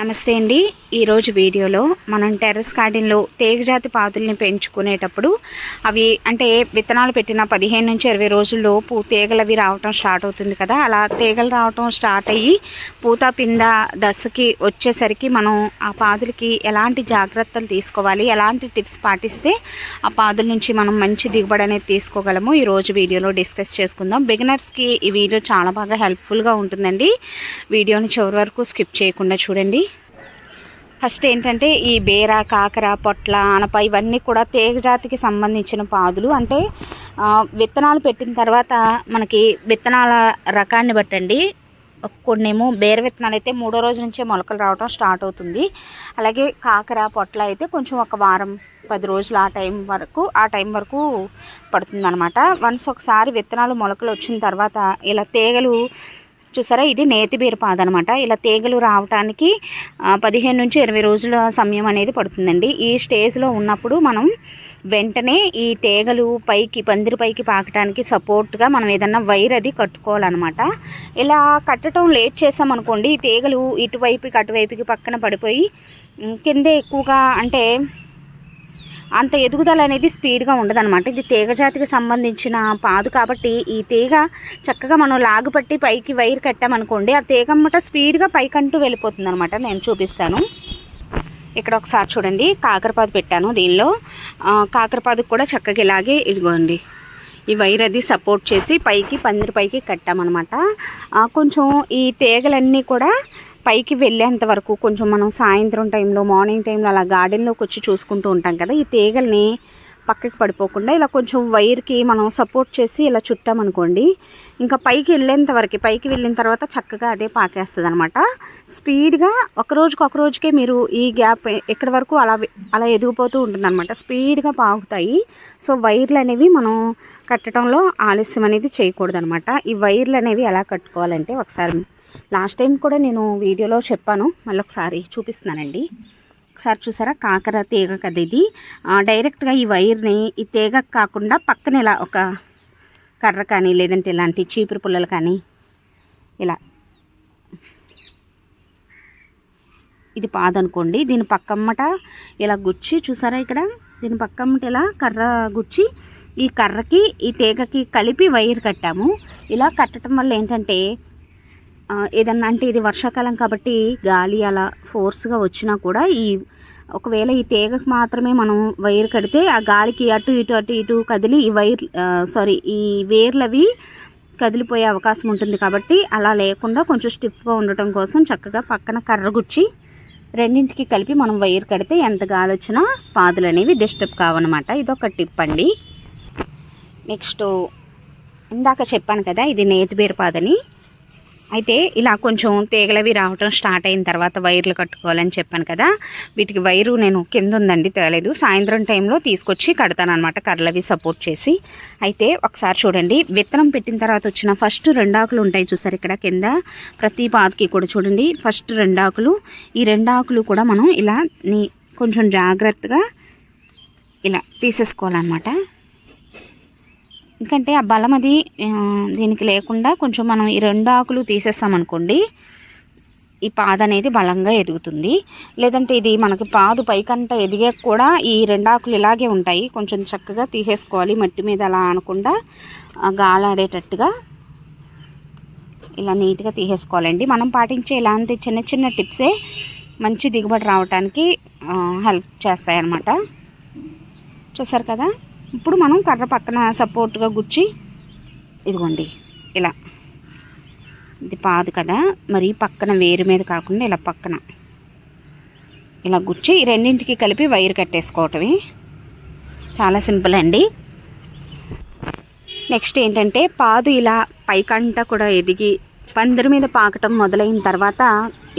నమస్తే అండి. ఈరోజు వీడియోలో మనం టెర్రస్ గార్డెన్లో తీగజాతి పాతుల్ని పెంచుకునేటప్పుడు అవి అంటే విత్తనాలు పెట్టిన పదిహేను నుంచి ఇరవై రోజుల్లో పూ తీగలు అవి రావటం స్టార్ట్ అవుతుంది కదా. అలా తీగలు రావటం స్టార్ట్ అయ్యి పూత పింద దశకి వచ్చేసరికి మనం ఆ పాదులకి ఎలాంటి జాగ్రత్తలు తీసుకోవాలి? ఎలాంటి టిప్స్ పాటిస్తే ఆ పాదుల నుంచి మనం మంచి దిగుబడి అనేది తీసుకోగలము? ఈరోజు వీడియోలో డిస్కస్ చేసుకుందాం. బిగినర్స్కి ఈ వీడియో చాలా బాగా హెల్ప్ఫుల్గా ఉంటుందండి. వీడియోని చివరి వరకు స్కిప్ చేయకుండా చూడండి. ఫస్ట్ ఏంటంటే ఈ బేర కాకర పొట్ల అనప ఇవన్నీ కూడా తీగ జాతికి సంబంధించిన పాదులు. అంటే విత్తనాలు పెట్టిన తర్వాత మనకి విత్తనాల రకాన్ని బట్టండి. కొన్నేమో బేర విత్తనాలు అయితే మూడో రోజు నుంచే మొలకలు రావడం స్టార్ట్ అవుతుంది. అలాగే కాకర పొట్ల అయితే కొంచెం ఒక వారం పది రోజులు ఆ టైం వరకు ఆ టైం వరకు పడుతుంది అనమాట వన్స్ ఒకసారి విత్తనాలు మొలకలు వచ్చిన తర్వాత ఇలా తీగలు చూసారా? ఇది నేతి బీరపాదు అనమాట ఇలా తీగలు రావటానికి పదిహేను నుంచి ఇరవై రోజుల సమయం అనేది పడుతుందండి. ఈ స్టేజ్లో ఉన్నప్పుడు మనం వెంటనే ఈ తీగలు పైకి పందిరి పైకి పాకటానికి సపోర్ట్గా మనం ఏదన్నా వైర్ అది కట్టుకోవాలన్నమాట. ఇలా కట్టడం లేట్ చేసామనుకోండి ఈ తీగలు ఇటువైపుకి అటువైపుకి పక్కన పడిపోయి కిందే ఎక్కువగా అంటే అంత ఎదుగుదల అనేది స్పీడ్గా ఉండదన్నమాట. ఇది తీగ జాతికి సంబంధించిన పాదు కాబట్టి ఈ తీగ చక్కగా మనం లాగుపట్టి పైకి వైర్ కట్టామనుకోండి ఆ తీగ అమ్మట స్పీడ్గా పైకంటూ వెళ్ళిపోతుంది అనమాట నేను చూపిస్తాను. ఇక్కడ ఒకసారి చూడండి. కాకరపాదు పెట్టాను దీనిలో. ఆ, కాకరపాదుకు కూడా చక్కగా ఇలాగే ఇదిగోండి. ఈ వైర్ అది సపోర్ట్ చేసి పైకి పందిరి పైకి కట్టామన్నమాట. కొంచెం ఈ తీగలన్నీ కూడా పైకి వెళ్ళేంత వరకు కొంచెం మనం సాయంత్రం టైంలో మార్నింగ్ టైంలో అలా గార్డెన్లోకి వచ్చి చూసుకుంటూ ఉంటాం కదా ఈ తీగల్ని పక్కకి పడిపోకుండా ఇలా కొంచెం వైర్కి మనం సపోర్ట్ చేసి ఇలా చుట్టామనుకోండి ఇంకా పైకి వెళ్ళేంత వరకు పైకి వెళ్ళిన తర్వాత చక్కగా అదే పాకేస్తుంది అనమాట స్పీడ్గా ఒక రోజుకి ఒక రోజుకే మీరు ఈ గ్యాప్ ఎక్కడి వరకు అలా అలా ఎదిగిపోతూ ఉంటుందన్నమాట స్పీడ్గా పాకుతాయి. సో వైర్లు అనేవి మనం కట్టడంలో ఆలస్యం అనేది చేయకూడదనమాట. ఈ వైర్లు అనేవి ఎలా కట్టుకోవాలంటే ఒకసారి లాస్ట్ టైం కూడా నేను వీడియోలో చెప్పాను. మళ్ళీ ఒకసారి చూపిస్తున్నానండి. ఒకసారి చూసారా? కాకర తీగ కదా ఇది. డైరెక్ట్గా ఈ వైర్ని ఈ తీగ కాకుండా పక్కన ఇలా ఒక కర్ర కానీ లేదంటే ఇలాంటి చీపురు పుల్లలు కానీ ఇలా. ఇది పాదనుకోండి. దీని పక్కమ్మట ఇలా గుచ్చి చూసారా ఇక్కడ? దీని పక్కమ్మట ఇలా కర్ర గుచ్చి ఈ కర్రకి ఈ తీగకి కలిపి వైర్ కట్టాము. ఇలా కట్టడం వల్ల ఏంటంటే ఏదన్నా అంటే ఇది వర్షాకాలం కాబట్టి గాలి అలా ఫోర్స్గా వచ్చినా కూడా ఈ ఒకవేళ ఈ తీగకు మాత్రమే మనం వైర్ కడితే ఆ గాలికి అటు ఇటు అటు ఇటు కదిలి ఈ వైర్ సారీ ఈ వేర్లు కదిలిపోయే అవకాశం ఉంటుంది కాబట్టి అలా లేకుండా కొంచెం స్టిఫ్గా ఉండటం కోసం చక్కగా పక్కన కర్ర గుచ్చి రెండింటికి కలిపి మనం వైర్ కడితే ఎంత గాలి వచ్చినా పాదులు అనేవి డిస్టర్బ్ కావన్నమాట. ఇదొక టిప్ అండి. నెక్స్ట్ ఇందాక చెప్పాను కదా ఇది నేతి బీరపాదని అయితే ఇలా కొంచెం తీగలవి రావటం స్టార్ట్ అయిన తర్వాత వైర్లు కట్టుకోవాలని చెప్పాను కదా వీటికి వైరు నేను కింద ఉందండి తేలేదు. సాయంత్రం టైంలో తీసుకొచ్చి కడతానమాట కర్రలవి సపోర్ట్ చేసి. అయితే ఒకసారి చూడండి విత్తనం పెట్టిన తర్వాత వచ్చిన ఫస్ట్ రెండాకులు ఉంటాయి చూసారు ఇక్కడ కింద. ప్రతి పాతకి కూడా చూడండి ఫస్ట్ రెండాకులు ఈ రెండాకులు కూడా మనం ఇలా నీ కొంచెం జాగ్రత్తగా ఇలా తీసేసుకోవాలన్నమాట. ఎందుకంటే ఆ బలం అది దీనికి లేకుండా కొంచెం మనం ఈ రెండు ఆకులు తీసేస్తామనుకోండి ఈ పాద అనేది బలంగా ఎదుగుతుంది. లేదంటే ఇది మనకి పాదు పైకంట ఎదిగే కూడా ఈ రెండు ఆకులు ఇలాగే ఉంటాయి. కొంచెం చక్కగా తీసేసుకోవాలి. మట్టి మీద అలా అనకుండా గాలాడేటట్టుగా ఇలా నీట్గా తీసేసుకోవాలండి. మనం పాటించే ఇలాంటి చిన్న చిన్న టిప్సే మంచి దిగుబడి రావడానికి హెల్ప్ చేస్తాయన్నమాట. చూసారు కదా? ఇప్పుడు మనం కర్ర పక్కన సపోర్ట్గా గుచ్చి ఇదిగోండి ఇలా. ఇది పాదు కదా మరి పక్కన వేరు మీద కాకుండా ఇలా పక్కన. ఇలా గుచ్చి రెండింటికి కలిపి వైర్ కట్టేసుకోవటమే. చాలా సింపుల్ అండి. నెక్స్ట్ ఏంటంటే పాదు ఇలా పైకంట కూడా ఎదిగి పందిరి మీద పాకటం మొదలైన తర్వాత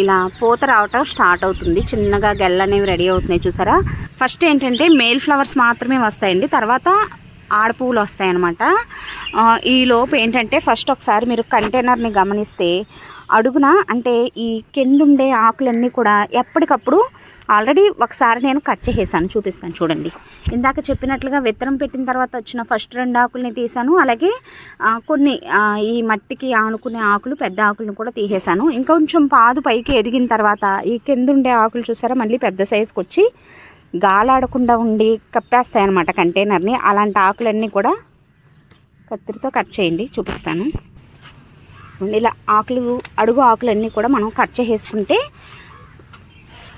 ఇలా పూత రావటం స్టార్ట్ అవుతుంది. చిన్నగా గెల్ల అనేవి రెడీ అవుతున్నాయి చూసారా? ఫస్ట్ ఏంటంటే మేల్ ఫ్లవర్స్ మాత్రమే వస్తాయండి. తర్వాత ఆడపువ్వులు వస్తాయి అనమాట ఈ లోపు ఏంటంటే ఫస్ట్ ఒకసారి మీరు కంటైనర్ని గమనిస్తే అడుగున అంటే ఈ కిందుండే ఆకులన్నీ కూడా ఎప్పటికప్పుడు ఆల్రెడీ ఒకసారి నేను కట్ చేసేసాను చూపిస్తాను చూడండి. ఇందాక చెప్పినట్లుగా విత్తనం పెట్టిన తర్వాత వచ్చిన ఫస్ట్ రెండు ఆకుల్ని తీసాను అలాగే కొన్ని ఈ మట్టికి ఆనుకునే ఆకులు పెద్ద ఆకులను కూడా తీసేసాను. ఇంకొంచెం పాదు పైకి ఎదిగిన తర్వాత ఈ కింద ఉండే ఆకులు చూసారా? మళ్ళీ పెద్ద సైజుకి వచ్చి గాలాడకుండా ఉండి కప్పేస్తాయన్నమాట కంటైనర్ని. అలాంటి ఆకులన్నీ కూడా కత్తిరితో కట్ చేయండి చూపిస్తాను. ఇలా ఆకులు అడుగు ఆకులన్నీ కూడా మనం కట్ చేసేసుకుంటే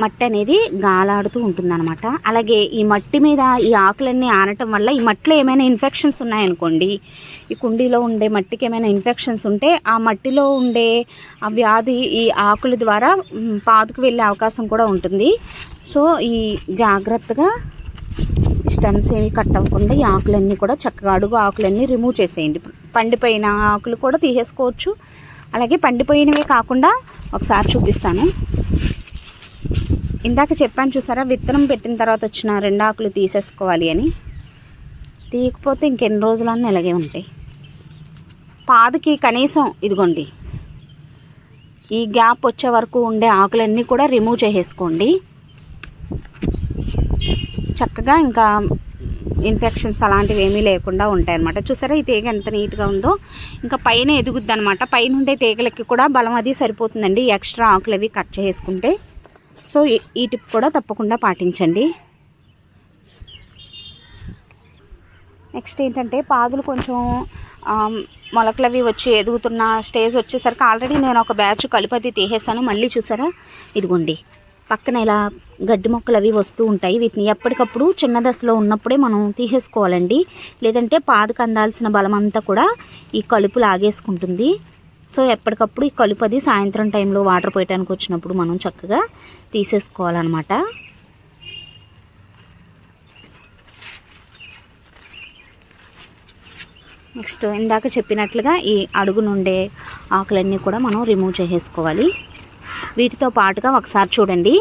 మట్టి అనేది గాలాడుతూ ఉంటుందన్నమాట. అలాగే ఈ మట్టి మీద ఈ ఆకులన్నీ ఆనటం వల్ల ఈ మట్టిలో ఏమైనా ఇన్ఫెక్షన్స్ ఉన్నాయనుకోండి ఈ కుండీలో ఉండే మట్టికి ఏమైనా ఇన్ఫెక్షన్స్ ఉంటే ఆ మట్టిలో ఉండే ఆ వ్యాధి ఈ ఆకుల ద్వారా పాదుకు వెళ్ళే అవకాశం కూడా ఉంటుంది. సో ఈ జాగ్రత్తగా స్టెమ్స్ ఏమి కట్ అవ్వకుండా ఈ ఆకులన్నీ కూడా చక్కగా అడుగు ఆకులన్నీ రిమూవ్ చేసేయండి. పండిపోయిన ఆకులు కూడా తీసేసుకోవచ్చు. అలాగే పండిపోయినవే కాకుండా ఒకసారి చూపిస్తాను. ఇందాక చెప్పాను చూసారా విత్తనం పెట్టిన తర్వాత వచ్చిన రెండు ఆకులు తీసేసుకోవాలి అని. తీయకపోతే ఇంకెన్ని రోజులన్నీ ఇలాగే ఉంటాయి. పాదుకి కనీసం ఇదిగోండి ఈ గ్యాప్ వచ్చే వరకు ఉండే ఆకులన్నీ కూడా రిమూవ్ చేసేసుకోండి. చక్కగా ఇంకా ఇన్ఫెక్షన్స్ అలాంటివి ఏమీ లేకుండా ఉంటాయన్నమాట. చూసారా ఈ తీగ ఎంత నీట్గా ఉందో. ఇంకా పైన ఎదుగుద్ది అనమాట పైన ఉండే తీగలకి కూడా బలం అది సరిపోతుందండి ఎక్స్ట్రా ఆకులు అవి కట్ చేసుకుంటే సో ఈ- టిప్ కూడా తప్పకుండా పాటించండి. నెక్స్ట్ ఏంటంటే పాదులు కొంచెం మొలకలవి వచ్చి ఎదుగుతున్న స్టేజ్ వచ్చేసరికి ఆల్రెడీ నేను ఒక బ్యాచ్ కలిపది తీసేసాను. మళ్ళీ చూసారా? ఇదిగోండి. పక్కన ఇలా గడ్డి మొక్కలు అవి వస్తూ ఉంటాయి. వీటిని ఎప్పటికప్పుడు చిన్న దశలో ఉన్నప్పుడే మనం తీసేసుకోవాలండి. లేదంటే పాదుకు అందాల్సిన బలం అంతా కూడా ఈ కలుపు లాగేసుకుంటుంది. సో ఎప్పటికప్పుడు ఈ కలుపు అది సాయంత్రం టైంలో వాటర్ పోయటానికి వచ్చినప్పుడు మనం చక్కగా తీసేసుకోవాలన్నమాట. నెక్స్ట్ ఇందాక చెప్పినట్లుగా ఈ అడుగు నుండే ఆకులన్నీ కూడా మనం రిమూవ్ చేసేసుకోవాలి. వీటితో పాటుగా ఒకసారి చూడండి.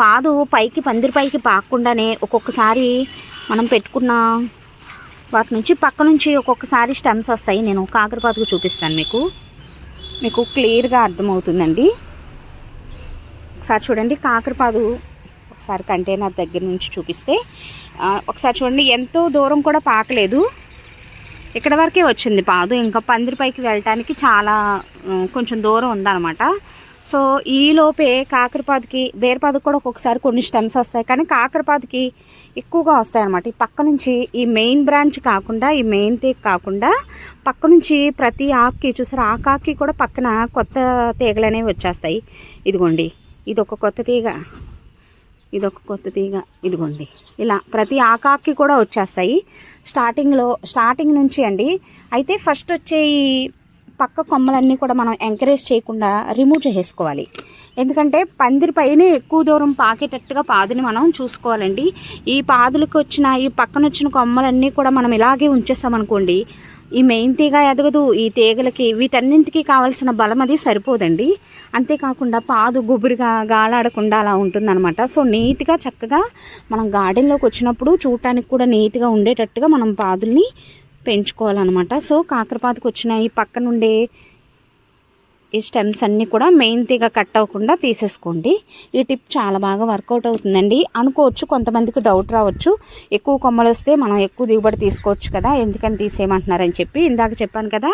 పాదు పైకి పందిరి పైకి పాకుండానే ఒక్కొక్కసారి మనం పెట్టుకున్న వాటి నుంచి పక్క నుంచి ఒక్కొక్కసారి స్టెమ్స్ వస్తాయి. నేను కాకరపాతుకు చూపిస్తాను మీకు. మీకు క్లియర్గా అర్థమవుతుందండి. ఒకసారి చూడండి కాకరపాదు ఒకసారి కంటైనర్ దగ్గర నుంచి చూపిస్తే ఒకసారి చూడండి ఎంతో దూరం కూడా పాకలేదు. ఇక్కడ వరకే వచ్చింది పాదు. ఇంకా పందిరిపైకి వెళ్ళటానికి చాలా కొంచెం దూరం ఉందన్నమాట. సో ఈ లోపే కాకరపాదుకి బేరపాదుకి కూడా ఒక్కొక్కసారి కొన్ని స్టెమ్స్ వస్తాయి. కానీ కాకరపాదుకి ఎక్కువగా వస్తాయి అనమాట ఈ పక్క నుంచి ఈ మెయిన్ బ్రాంచ్ కాకుండా ఈ మెయిన్ తీగ కాకుండా పక్క నుంచి ప్రతి ఆకుకి చూసారు ఆకాకి కూడా పక్కన కొత్త తీగలు అనేవి వచ్చేస్తాయి. ఇదిగోండి ఇది ఒక కొత్త తీగ. ఇది ఒక కొత్త తీగ. ఇదిగోండి ఇలా ప్రతి ఆకాకి కూడా వచ్చేస్తాయి. స్టార్టింగ్లో స్టార్టింగ్ నుంచి అండి. అయితే ఫస్ట్ వచ్చే ఈ పక్క కొమ్మలన్నీ కూడా మనం ఎంకరేజ్ చేయకుండా రిమూవ్ చేసేసుకోవాలి. ఎందుకంటే పందిరి పైన ఎక్కువ దూరం పాకేటట్టుగా పాదుని మనం చూసుకోవాలండి. ఈ పాదులకు వచ్చిన ఈ పక్కన వచ్చిన కొమ్మలన్నీ కూడా మనం ఇలాగే ఉంచేస్తామనుకోండి ఈ మెయిన్ తీగ ఎదగదు ఈ తీగలకి వీటన్నింటికి కావాల్సిన బలం అది సరిపోదండి. అంతేకాకుండా పాదు గుబురుగా గాలాడకుండా అలా ఉంటుందన్నమాట. సో నీట్గా చక్కగా మనం గార్డెన్లోకి వచ్చినప్పుడు చూడటానికి కూడా నీట్గా ఉండేటట్టుగా మనం పాదుల్ని పెంచుకోవాలన్నమాట. సో కాకరపాతకు వచ్చిన ఈ పక్కనుండే ఈ స్టెమ్స్ అన్నీ కూడా మెయిన్ తీగ కట్ అవ్వకుండా తీసేసుకోండి. ఈ టిప్ చాలా బాగా వర్కౌట్ అవుతుందండి. అనుకోవచ్చు కొంతమందికి డౌట్ రావచ్చు. ఎక్కువ కొమ్మలు వస్తే మనం ఎక్కువ దిగుబడి తీసుకోవచ్చు కదా ఎందుకని తీసేయమంటున్నారని చెప్పి ఇందాక చెప్పాను కదా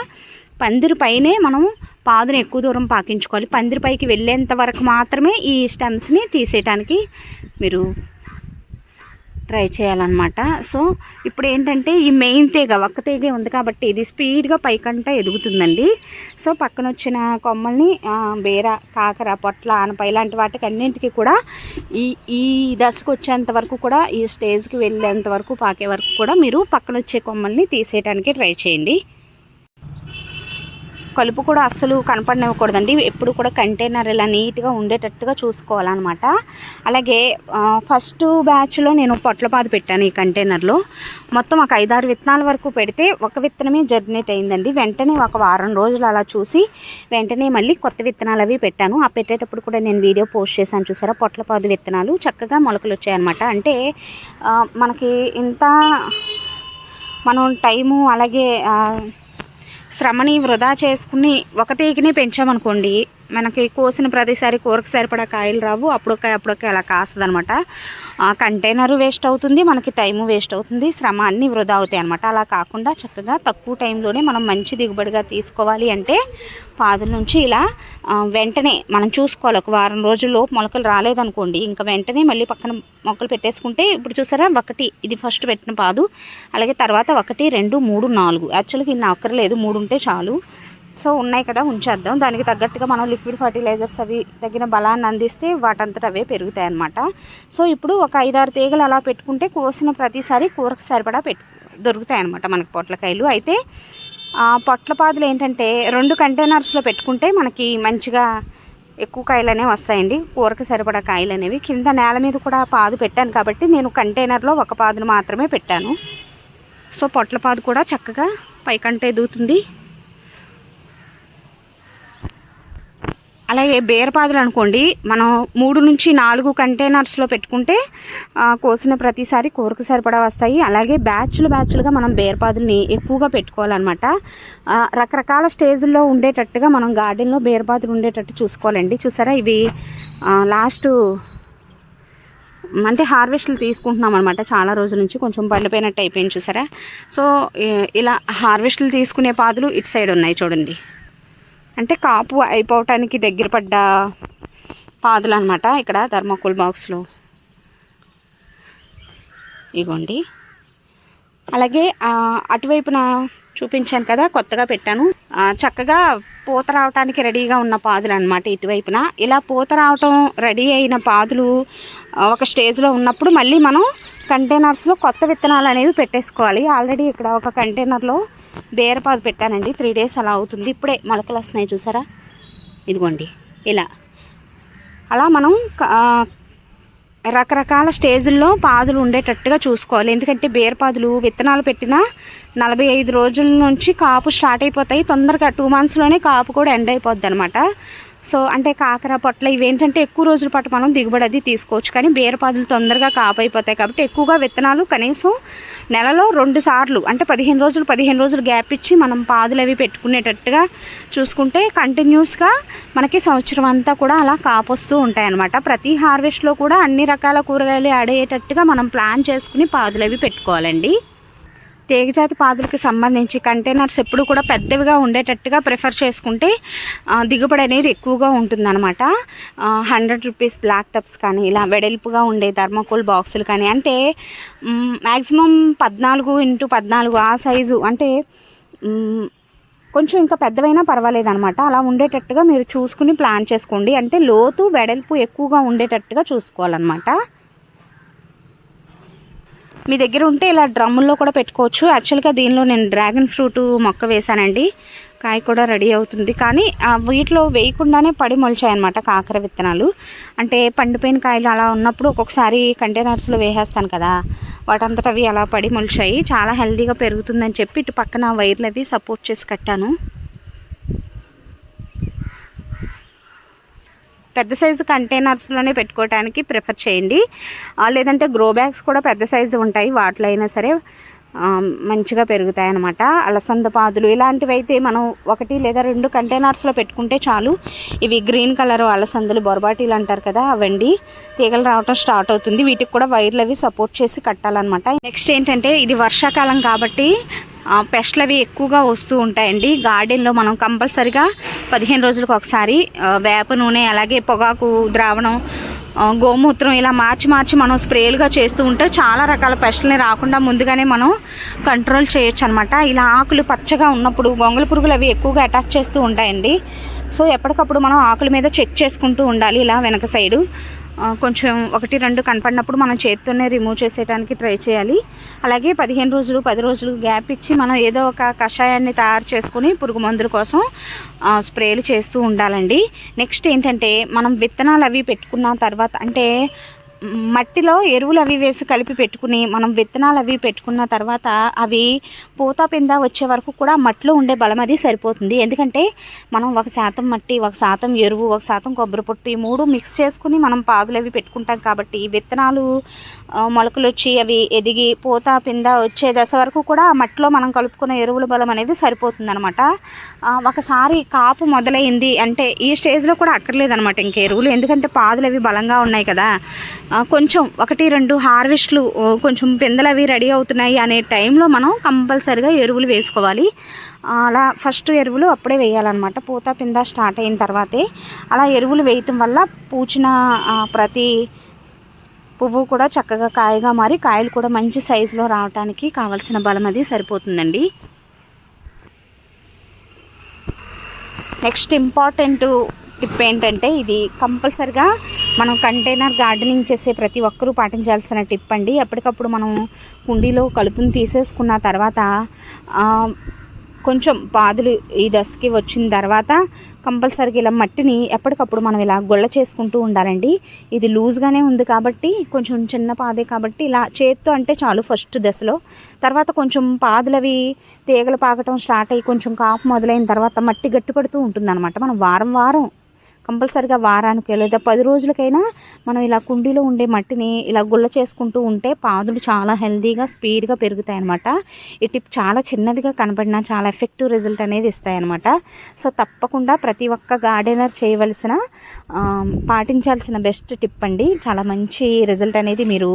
పందిరి పైనే మనం పాదుని ఎక్కువ దూరం పాకించుకోవాలి. పందిరి పైకి వెళ్ళేంత వరకు మాత్రమే ఈ స్టెమ్స్ని తీసేయటానికి మీరు ట్రై చేయాలన్నమాట. సో ఇప్పుడు ఏంటంటే ఈ మెయిన్ తీగ ఒక్క తీగే ఉంది కాబట్టి ఇది స్పీడ్గా పైకంట ఎదుగుతుందండి. సో పక్కన వచ్చిన కొమ్మల్ని బేర బీర కాకర పొట్ల ఆనప ఇలాంటి వాటికి అన్నింటికి కూడా ఈ ఈ దశకు వచ్చేంత వరకు కూడా ఈ స్టేజ్కి వెళ్ళేంత వరకు పాకే వరకు కూడా మీరు పక్కన వచ్చే కొమ్మల్ని తీసేయడానికి ట్రై చేయండి. కలుపు కూడా అస్సలు కనపడనివ్వకూడదండి. ఎప్పుడు కూడా కంటైనర్ ఇలా నీట్గా ఉండేటట్టుగా చూసుకోవాలన్నమాట. అలాగే ఫస్ట్ బ్యాచ్లో నేను పొట్లపాదు పెట్టాను ఈ కంటైనర్లో మొత్తం ఒక ఐదారు విత్తనాల వరకు పెడితే ఒక విత్తనమే జర్నేట్ అయిందండి. వెంటనే ఒక వారం రోజులు అలా చూసి వెంటనే మళ్ళీ కొత్త విత్తనాలు అవి పెట్టాను. ఆ పెట్టేటప్పుడు కూడా నేను వీడియో పోస్ట్ చేశాను చూసారా? పొట్లపాదు విత్తనాలు చక్కగా మొలకలు వచ్చాయన్నమాట. అంటే మనకి ఇంత మనం టైము అలాగే శ్రమని వృధా చేసుకుని ఒక తీగని పెంచామనుకోండి మనకి కోసిన ప్రతిసారి కూరకు సరిపడా కాయలు రావు. అప్పుడొక్క అప్పుడొక్క అలా కాస్తుంది అనమాట కంటైనరు వేస్ట్ అవుతుంది మనకి టైము వేస్ట్ అవుతుంది శ్రమ అన్నీ వృధా అవుతాయి అనమాట. అలా కాకుండా చక్కగా తక్కువ టైంలోనే మనం మంచి దిగుబడిగా తీసుకోవాలి అంటే పాదుల నుంచి ఇలా వెంటనే మనం చూసుకోవాలి. ఒక వారం రోజుల్లో మొలకలు రాలేదనుకోండి ఇంకా వెంటనే మళ్ళీ పక్కన మొక్కలు పెట్టేసుకుంటే ఇప్పుడు చూసారా? ఒకటి ఇది ఫస్ట్ పెట్టిన పాదు అలాగే తర్వాత ఒకటి రెండు మూడు నాలుగు. యాక్చువల్గా ఇన్ని అక్కర్లేదు మూడు ఉంటే చాలు. సో ఉన్నాయి కదా ఉంచేద్దాం. దానికి తగ్గట్టుగా మనం లిక్విడ్ ఫర్టిలైజర్స్ అవి తగిన బలాన్ని అందిస్తే వాటంతట అవే పెరుగుతాయి అన్నమాట. సో ఇప్పుడు ఒక ఐదారు తీగలు అలా పెట్టుకుంటే కోసిన ప్రతిసారి కూరకు సరిపడా పెట్టు దొరుకుతాయి అన్నమాట మనకి పొట్లకాయలు. అయితే పొట్లపాదులు పొట్ల పాదులు ఏంటంటే రెండు కంటైనర్స్లో పెట్టుకుంటే మనకి మంచిగా ఎక్కువ కాయలు అనేవి వస్తాయండి. కూరకు సరిపడా కాయలు అనేవి కింద నేల మీద కూడా పాదు పెట్టాను కాబట్టి నేను కంటైనర్లో ఒక పాదును మాత్రమే పెట్టాను. సో పొట్ల పాదు కూడా చక్కగా పైకంటే ఎదుగుతుంది అలాగే బేరపాదులు అనుకోండి మనం మూడు నుంచి నాలుగు కంటైనర్స్లో పెట్టుకుంటే కోసిన ప్రతిసారి కూరకు సరిపడా వస్తాయి. అలాగే బ్యాచ్లు బ్యాచ్లుగా మనం బేరపాదుల్ని ఎక్కువగా పెట్టుకోవాలన్నమాట. రకరకాల స్టేజ్ల్లో ఉండేటట్టుగా మనం గార్డెన్లో బేరపాదులు ఉండేటట్టు చూసుకోవాలండి. చూసారా? ఇవి లాస్ట్ అంటే హార్వెస్ట్లు తీసుకుంటున్నాం అనమాట చాలా రోజుల నుంచి కొంచెం పండిపోయినట్టు అయిపోయింది చూసారా? సో ఇలా హార్వెస్ట్లు తీసుకునే పాదులు ఇటు సైడ్ ఉన్నాయి చూడండి. అంటే కాపు అయిపోవటానికి దగ్గర పడ్డ పాదులు అనమాట ఇక్కడ థర్మాకోల్ బాక్స్లో. ఇగోండి. అలాగే అటువైపున చూపించాను కదా కొత్తగా పెట్టాను. చక్కగా పూత రావటానికి రెడీగా ఉన్న పాదులు అనమాట ఇటువైపున. ఇలా పూత రావటం రెడీ అయిన పాదులు ఒక స్టేజ్లో ఉన్నప్పుడు మళ్ళీ మనం కంటైనర్స్లో కొత్త విత్తనాలు అనేవి పెట్టేసుకోవాలి. ఆల్రెడీ ఇక్కడ ఒక కంటైనర్లో బేరపాదు పెట్టానండి. త్రీ డేస్ అలా అవుతుంది. ఇప్పుడే మొలకలు వస్తున్నాయి చూసారా? ఇదిగోండి. ఇలా. అలా మనం రకరకాల స్టేజుల్లో పాదులు ఉండేటట్టుగా చూసుకోవాలి. ఎందుకంటే బేరపాదులు విత్తనాలు పెట్టిన నలభై ఐదు రోజుల నుంచి కాపు స్టార్ట్ అయిపోతాయి. తొందరగా టూ మంత్స్లోనే కాపు కూడా ఎండ్ అయిపోద్ది అనమాట సో అంటే కాకర పొట్ల ఇవేంటంటే ఎక్కువ రోజుల పాటు మనం దిగుబడి అది తీసుకోవచ్చు. కానీ బీరపాదులు తొందరగా కాపైపోతాయి కాబట్టి ఎక్కువగా విత్తనాలు కనీసం నెలలో రెండు సార్లు అంటే పదిహేను రోజులు పదిహేను రోజులు గ్యాప్ ఇచ్చి మనం పాదులు అవి పెట్టుకునేటట్టుగా చూసుకుంటే కంటిన్యూస్గా మనకి సంవత్సరం అంతా కూడా అలా కాపొస్తూ ఉంటాయన్నమాట. ప్రతి హార్వెస్ట్లో కూడా అన్ని రకాల కూరగాయలు యాడ్ మనం ప్లాన్ చేసుకుని పాదులు అవి పెట్టుకోవాలండి. తీగజాతి పాదులకు సంబంధించి కంటైనర్స్ ఎప్పుడు కూడా పెద్దవిగా ఉండేటట్టుగా ప్రిఫర్ చేసుకుంటే దిగుబడి అనేది ఎక్కువగా ఉంటుందన్నమాట. హండ్రెడ్ రూపీస్ బ్లాక్ టప్స్ కానీ ఇలా వెడల్పుగా ఉండే థర్మకోల్ బాక్సులు కానీ అంటే మ్యాక్సిమం పద్నాలుగు ఇంటూ పద్నాలుగు ఆ సైజు అంటే కొంచెం ఇంకా పెద్దవైనా పర్వాలేదు అనమాట అలా ఉండేటట్టుగా మీరు చూసుకుని ప్లాన్ చేసుకోండి. అంటే లోతు వెడల్పు ఎక్కువగా ఉండేటట్టుగా చూసుకోవాలన్నమాట. మీ దగ్గర ఉంటే ఇలా డ్రమ్ముల్లో కూడా పెట్టుకోవచ్చు. యాక్చువల్గా దీనిలో నేను డ్రాగన్ ఫ్రూట్ మొక్క వేశానండి. కాయ కూడా రెడీ అవుతుంది. కానీ వీటిలో వేయకుండానే పడి మొలిచాయన్నమాట కాకర విత్తనాలు. అంటే పండిపోయిన కాయలు అలా ఉన్నప్పుడు ఒక్కొక్కసారి కంటైనర్స్లో వేసేస్తాను కదా వాటంతట అవి అలా పడి మొలిచాయి. చాలా హెల్తీగా పెరుగుతుందని చెప్పి ఇటు పక్కన వైర్లు అవి సపోర్ట్ చేసి కట్టాను. పెద్ద సైజు కంటైనర్స్లోనే పెట్టుకోవడానికి ప్రిఫర్ చేయండి. లేదంటే గ్రో బ్యాగ్స్ కూడా పెద్ద సైజు ఉంటాయి. వాటిలో అయినా సరే మంచిగా పెరుగుతాయి అన్నమాట అలసంద పాదులు ఇలాంటివి అయితే మనం ఒకటి లేదా రెండు కంటైనర్స్లో పెట్టుకుంటే చాలు. ఇవి గ్రీన్ కలర్ అలసందలు బొరబాటీలు అంటారు కదా అవండి. తీగలు రావటం స్టార్ట్ అవుతుంది. వీటికి కూడా వైర్లు అవి సపోర్ట్ చేసి కట్టాలన్నమాట. నెక్స్ట్ ఏంటంటే ఇది వర్షాకాలం కాబట్టి పెస్ట్లు అవి ఎక్కువగా వస్తూ ఉంటాయండి. గార్డెన్లో మనం కంపల్సరిగా పదిహేను రోజులకు ఒకసారి వేప నూనె అలాగే పొగాకు ద్రావణం గోమూత్రం ఇలా మార్చి మార్చి మనం స్ప్రేలుగా చేస్తూ ఉంటే చాలా రకాల పెస్ట్లని రాకుండా ముందుగానే మనం కంట్రోల్ చేయొచ్చు అనమాట ఇలా ఆకులు పచ్చగా ఉన్నప్పుడు గొంగళ పురుగులు అవి ఎక్కువగా అటాక్ చేస్తూ ఉంటాయండి. సో ఎప్పటికప్పుడు మనం ఆకుల మీద చెక్ చేసుకుంటూ ఉండాలి ఇలా వెనక సైడు. కొంచెం ఒకటి రెండు కనపడినప్పుడు మనం చేతితోనే రిమూవ్ చేసేయడానికి ట్రై చేయాలి. అలాగే పదిహేను రోజులు పది రోజులు గ్యాప్ ఇచ్చి మనం ఏదో ఒక కషాయాన్ని తయారు చేసుకుని పురుగు మందుల కోసం స్ప్రేలు చేస్తూ ఉండాలండి. నెక్స్ట్ ఏంటంటే మనం విత్తనాలు అవి పెట్టుకున్న తర్వాత అంటే మట్టిలో ఎరువులు అవి వేసి కలిపి పెట్టుకుని మనం విత్తనాలు అవి పెట్టుకున్న తర్వాత అవి పూత పింద వచ్చే వరకు కూడా మట్టిలో ఉండే బలం అది సరిపోతుంది. ఎందుకంటే మనం ఒక శాతం మట్టి ఒక శాతం ఎరువు ఒక శాతం కొబ్బరి పొట్టు ఈ మూడు మిక్స్ చేసుకుని మనం పాదులు అవి పెట్టుకుంటాం కాబట్టి విత్తనాలు మొలకలు వచ్చి అవి ఎదిగి పూత పింద వచ్చే దశ వరకు కూడా మట్టిలో మనం కలుపుకున్న ఎరువుల బలం అనేది సరిపోతుంది అనమాట ఒకసారి కాపు మొదలైంది అంటే ఈ స్టేజ్లో కూడా అక్కర్లేదనమాట ఇంక ఎరువులు. ఎందుకంటే పాదులు అవి బలంగా ఉన్నాయి కదా. కొంచెం ఒకటి రెండు హార్వెస్ట్లు కొంచెం పిందెలు అవి రెడీ అవుతున్నాయి అనే టైంలో మనం కంపల్సరిగా ఎరువులు వేసుకోవాలి. అలా ఫస్ట్ ఎరువులు అప్పుడే వేయాలన్నమాట. పూత పింద స్టార్ట్ అయిన తర్వాతే అలా ఎరువులు వేయటం వల్ల పూచిన ప్రతి పువ్వు కూడా చక్కగా కాయగా మారి కాయలు కూడా మంచి సైజులో రావడానికి కావలసిన బలం అది సరిపోతుందండి. నెక్స్ట్ ఇంపార్టెంట్ టిప్ ఏంటంటే ఇది కంపల్సరిగా మనం కంటైనర్ గార్డెనింగ్ చేసే ప్రతి ఒక్కరూ పాటించాల్సిన టిప్ అండి ఎప్పటికప్పుడు మనం కుండీలో కలుపుని తీసేసుకున్న తర్వాత కొంచెం పాదులు ఈ దశకి వచ్చిన తర్వాత కంపల్సరీగా ఇలా మట్టిని ఎప్పటికప్పుడు మనం ఇలా గొల్ల చేసుకుంటూ ఉండాలండి. ఇది లూజ్గానే ఉంది కాబట్టి కొంచెం చిన్న పాదే కాబట్టి ఇలా చేత్తో అంటే చాలు ఫస్ట్ దశలో. తర్వాత కొంచెం పాదులవి తీగలు పాకటం స్టార్ట్ అయ్యి కొంచెం కాపు మొదలైన తర్వాత మట్టి గట్టిపడుతూ ఉంటుందన్నమాట. మనం వారం వారం కంపల్సరిగా వారానికి లేదా పది రోజులకైనా మనం ఇలా కుండీలో ఉండే మట్టిని ఇలా గుల్ల చేసుకుంటూ ఉంటే పాదులు చాలా హెల్దీగా స్పీడ్గా పెరుగుతాయి అనమాట ఈ టిప్ చాలా చిన్నదిగా కనపడినా చాలా ఎఫెక్టివ్ రిజల్ట్ అనేది ఇస్తాయన్నమాట. సో తప్పకుండా ప్రతి ఒక్క గార్డెనర్ చేయవలసిన పాటించాల్సిన బెస్ట్ టిప్ అండి. చాలా మంచి రిజల్ట్ అనేది మీరు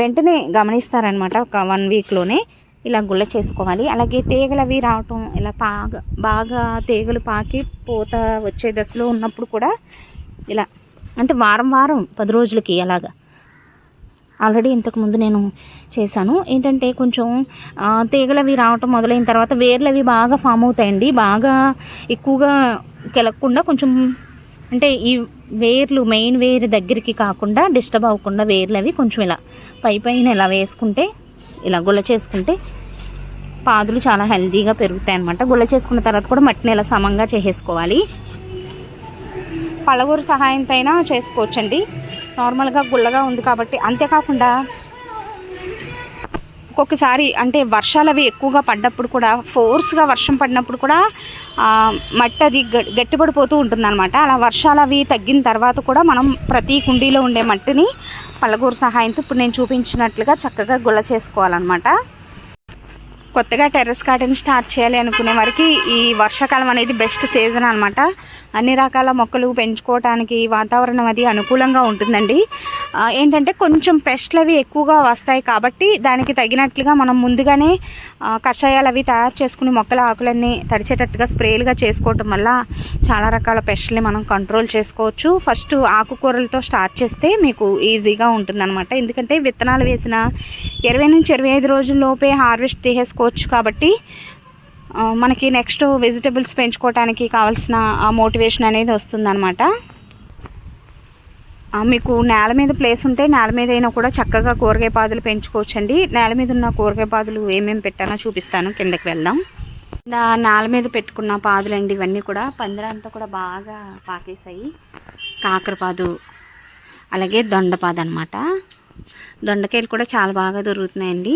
వెంటనే గమనిస్తారనమాట ఒక వన్ వీక్లోనే. ఇలా గుల్ల చేసుకోవాలి. అలాగే తీగలు అవి రావటం ఇలా బాగా బాగా తీగలు పాకి పూత వచ్చే దశలో ఉన్నప్పుడు కూడా ఇలా అంటే వారం వారం పది రోజులకి అలాగా. ఆల్రెడీ ఇంతకుముందు నేను చేశాను. ఏంటంటే కొంచెం తీగలు అవి రావటం మొదలైన తర్వాత వేర్లు అవి బాగా ఫామ్ అవుతాయండి. బాగా ఎక్కువగా కెలకుండా కొంచెం అంటే ఈ వేర్లు మెయిన్ వేర్ దగ్గరికి కాకుండా డిస్టర్బ్ అవ్వకుండా వేర్లు అవి కొంచెం ఇలా పై పైన ఇలా వేసుకుంటే ఇలా గుల్ల చేసుకుంటే పాదులు చాలా హెల్తీగా పెరుగుతాయి అనమాట గుల్ల చేసుకున్న తర్వాత కూడా మట్టిని ఇలా సమంగా చేసేసుకోవాలి. పళ్ళగూరు సహాయంతో అయినా చేసుకోవచ్చండి. నార్మల్గా గుల్లగా ఉంది కాబట్టి అంతేకాకుండా ఒక్కొక్కసారి అంటే వర్షాలు అవి ఎక్కువగా పడ్డప్పుడు కూడా ఫోర్స్గా వర్షం పడినప్పుడు కూడా మట్టి అది గట్టిపడిపోతూ ఉంటుందన్నమాట. అలా వర్షాలు అవి తగ్గిన తర్వాత కూడా మనం ప్రతి కుండీలో ఉండే మట్టిని పళ్ళగూరు సహాయంతో ఇప్పుడు నేను చూపించినట్లుగా చక్కగా గుల్ల చేసుకోవాలన్నమాట. కొత్తగా టెర్రస్ గార్డెన్ స్టార్ట్ చేయాలి అనుకునే వారికి ఈ వర్షాకాలం అనేది బెస్ట్ సీజన్ అనమాట అన్ని రకాల మొక్కలు పెంచుకోవటానికి వాతావరణం అది అనుకూలంగా ఉంటుందండి. ఏంటంటే కొంచెం పెస్ట్లు అవి ఎక్కువగా వస్తాయి కాబట్టి దానికి తగినట్లుగా మనం ముందుగానే కషాయాలు అవి తయారు చేసుకుని మొక్కల ఆకులన్నీ తడిచేటట్టుగా స్ప్రేలుగా చేసుకోవటం వల్ల చాలా రకాల పెస్ట్ని మనం కంట్రోల్ చేసుకోవచ్చు. ఫస్ట్ ఆకుకూరలతో స్టార్ట్ చేస్తే మీకు ఈజీగా ఉంటుందన్నమాట. ఎందుకంటే విత్తనాలు వేసిన ఇరవై నుంచి ఇరవై ఐదు రోజుల్లోపే హార్వెస్ట్ తీసేసుకోవచ్చు కాబట్టి మనకి నెక్స్ట్ వెజిటబుల్స్ పెంచుకోవటానికి కావాల్సిన ఆ మోటివేషన్ అనేది వస్తుందన్నమాట. మీకు నేల మీద ప్లేస్ ఉంటే నేల మీద అయినా కూడా చక్కగా కూరగాయ పాదులు పెంచుకోవచ్చండి. నేల మీద ఉన్న కూరగాయ పాదులు ఏమేమి పెట్టానో చూపిస్తాను కిందకి వెళ్దాం. నేల మీద పెట్టుకున్న పాదులండి ఇవన్నీ కూడా. పందిరంతా కూడా బాగా పాకేసాయి కాకరపాదు అలాగే దొండపాదు అనమాట దొండకాయలు కూడా చాలా బాగా దొరుకుతున్నాయండి.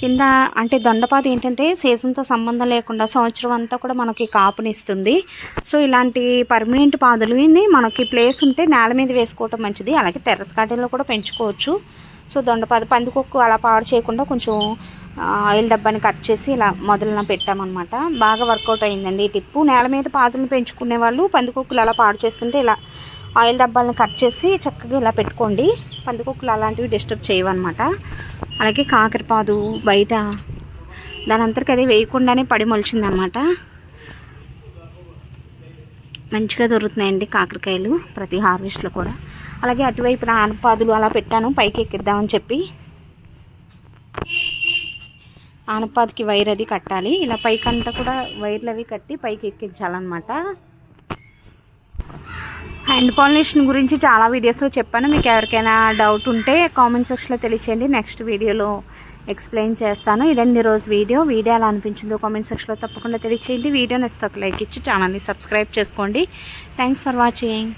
కింద అంటే దొండపాత ఏంటంటే సీజన్తో సంబంధం లేకుండా సంవత్సరం అంతా కూడా మనకి కాపునిస్తుంది. సో ఇలాంటి పర్మనెంట్ పాదులు మనకి ప్లేస్ ఉంటే నేల మీద వేసుకోవటం మంచిది. అలాగే టెర్రస్ గార్డెన్లో కూడా పెంచుకోవచ్చు. సో దొండపాద పందికొక్కు అలా పాడు చేయకుండా కొంచెం ఆయిల్ డబ్బాని కట్ చేసి ఇలా మొదలన పెట్టామన్నమాట. బాగా వర్కౌట్ అయిందండి ఈ టిప్పు. నేల మీద పాదులను పెంచుకునే వాళ్ళు పందికొక్కులు అలా పాడు చేస్తుంటే ఇలా ఆయిల్ డబ్బాలను కట్ చేసి చక్కగా ఇలా పెట్టుకోండి. పందికొక్కులు అలాంటివి డిస్టర్బ్ చేయవన్నమాట. అలాగే కాకరపాదు బయట. దాని అంతరికి అది వేయకుండానే పడి మొలిచిందనమాట. మంచిగా దొరుకుతున్నాయండి కాకరకాయలు ప్రతి హార్వెస్ట్లో కూడా. అలాగే అటువైపు ఆనపాదులు అలా పెట్టాను పైకి ఎక్కిద్దామని చెప్పి. ఆనపాదికి వైర్ అది కట్టాలి. ఇలా పైకంతా కూడా వైర్లు అవి కట్టి పైకి ఎక్కించాలన్నమాట. హ్యాండ్ పాలినేషన్ గురించి చాలా వీడియోస్లో చెప్పాను. మీకు ఎవరికైనా డౌట్ ఉంటే కామెంట్ సెక్షన్లో తెలియచేయండి. నెక్స్ట్ వీడియోలో ఎక్స్ప్లెయిన్ చేస్తాను. ఇదండి రోజు వీడియో వీడియో ఎలా అనిపించిందో కామెంట్ సెక్షన్లో తప్పకుండా తెలియచేయండి. వీడియో నెక్స్ట్ ఒక లైక్ ఇచ్చి ఛానల్ని సబ్స్క్రైబ్ చేసుకోండి. Thanks for watching